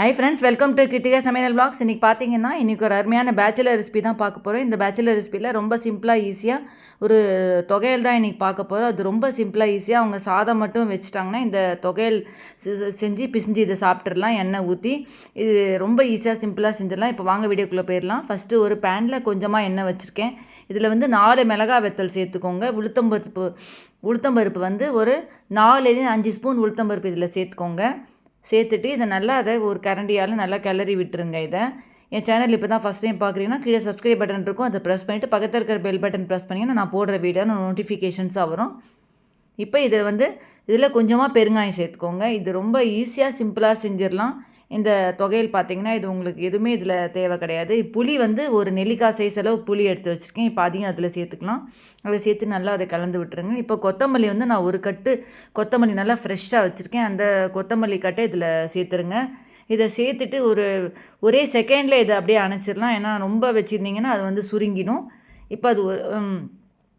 Hi friends welcome to Kittika சமையல் blogs இன்றைக்கி பார்த்தீங்கன்னா இன்றைக்கி ஒரு அருமையான பேச்சுலர் ரெசிபி தான் பார்க்க போகிறோம் இந்த பேச்சுலர் ரெசிபியில் ரொம்ப சிம்பிளாக ஈஸியாக ஒரு தொகையல் தான் இன்றைக்கி பார்க்க போகிறோம் அது ரொம்ப சிம்பிளாக ஈஸியாக அவங்க சாதம் மட்டும் வச்சுட்டாங்கன்னா இந்த தொகையல் செஞ்சு பிசிஞ்சு இதை சாப்பிட்றலாம் எண்ணெய் ஊற்றி இது ரொம்ப ஈஸியாக சிம்பிளாக செஞ்சிடலாம். இப்போ வாங்க வீடியோக்குள்ளே போயிடலாம். ஃபஸ்ட்டு ஒரு பேனில் கொஞ்சமாக எண்ணெய் வச்சுருக்கேன். இதில் வந்து நாலு மிளகா வெத்தல் சேர்த்துக்கோங்க. உளுத்தம்பருப்பு உளுத்தம்பருப்பு வந்து ஒரு நாலுலேருந்து அஞ்சு ஸ்பூன் உளுத்தம்பருப்பு இதில் சேர்த்துக்கோங்க. சேர்த்துட்டு இதை நல்லா அதை ஒரு கரண்டியால் நல்லா கிளறி விட்டுருங்க இதை. என் சேனல் இப்போ தான் ஃபஸ்ட் டைம் பார்க்குறீங்கன்னா கீழே சப்ஸ்கிரைப் பட்டன் இருக்கும். அதை ப்ரெஸ் பண்ணிவிட்டு பக்கத்தில் இருக்கிற பெல் பட்டன் ப்ரெஸ் பண்ணிங்கன்னா நான் போடுற வீடியோ நோட்டிஃபிகேஷன்ஸாக வரும். இப்போ இதை வந்து இதில் கொஞ்சமாக பெருங்காயம் சேர்த்துக்கோங்க. இது ரொம்ப ஈஸியாக சிம்பிளாக செஞ்சிடலாம். இந்த தொகையில் பார்த்தீங்கன்னா இது உங்களுக்கு எதுவுமே இதில் தேவை கிடையாது. புளி வந்து ஒரு நெல்லிக்காய் சைஸ் அளவு புளி எடுத்து வச்சுருக்கேன். இப்போ அதையும் அதில் சேர்த்துக்கலாம். அதை சேர்த்து நல்லா அதை கலந்து விட்டுருங்க. இப்போ கொத்தமல்லி வந்து நான் ஒரு கட்டு கொத்தமல்லி நல்லா ஃப்ரெஷ்ஷாக வச்சுருக்கேன். அந்த கொத்தமல்லி கட்டை இதில் சேர்த்துருங்க. இதை சேர்த்துட்டு ஒரு ஒரே செகண்டில் இதை அப்படியே அணைச்சிடலாம். ஏன்னா ரொம்ப வச்சுருந்தீங்கன்னா அது வந்து சுருங்கிடும். இப்போ அது ஒரு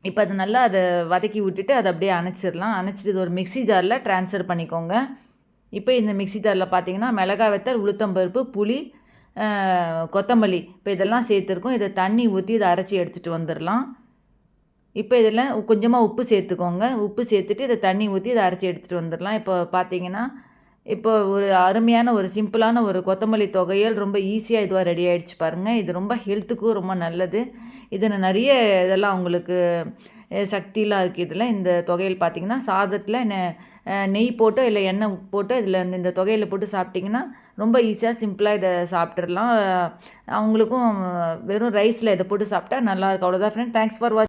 இப்போ அது நல்லா அதை வதக்கி விட்டுட்டு அதை அப்படியே அணைச்சிடலாம். அணைச்சிட்டு இது ஒரு மிக்சி ஜாரில் ட்ரான்ஸ்ஃபர் பண்ணிக்கோங்க. இப்போ இந்த மிக்சி ஜாரில் பார்த்தீங்கன்னா மிளகா வெத்தல் உளுத்தம்பருப்பு புளி கொத்தமல்லி. இப்போ இதெல்லாம் சேர்த்துருக்கோம். இதை தண்ணி ஊற்றி இதை அரைச்சி எடுத்துகிட்டு வந்துடலாம். இப்போ இதில் கொஞ்சமாக உப்பு சேர்த்துக்கோங்க. உப்பு சேர்த்துட்டு இதை தண்ணி ஊற்றி இதை அரைச்சி எடுத்துகிட்டு வந்துடலாம். இப்போ பார்த்தீங்கன்னா இப்போ ஒரு அருமையான ஒரு சிம்பிளான ஒரு கொத்தமல்லி தொகையல் ரொம்ப ஈஸியாக இதுவாக ரெடி ஆகிடுச்சு பாருங்கள் இது ரொம்ப ஹெல்த்துக்கும் ரொம்ப நல்லது. இதில் நிறைய இதெல்லாம் உங்களுக்கு சக்தியெலாம் இருக்குது இதில் இந்த தொகையில் பார்த்திங்கன்னா சாதத்தில் நெய் போட்டு இல்லை எண்ணெய் போட்டு இதில் இந்த இந்த தொகையில் போட்டு சாப்பிட்டிங்கன்னா ரொம்ப ஈஸியாக சிம்பிளாக இதை சாப்பிட்றலாம் அவங்களுக்கும் வெறும் ரைஸில் இதை போட்டு சாப்பிட்டா நல்லாயிருக்கும் அவ்வளோதான் ஃப்ரெண்ட் தேங்க்ஸ் ஃபார் வாட்ச்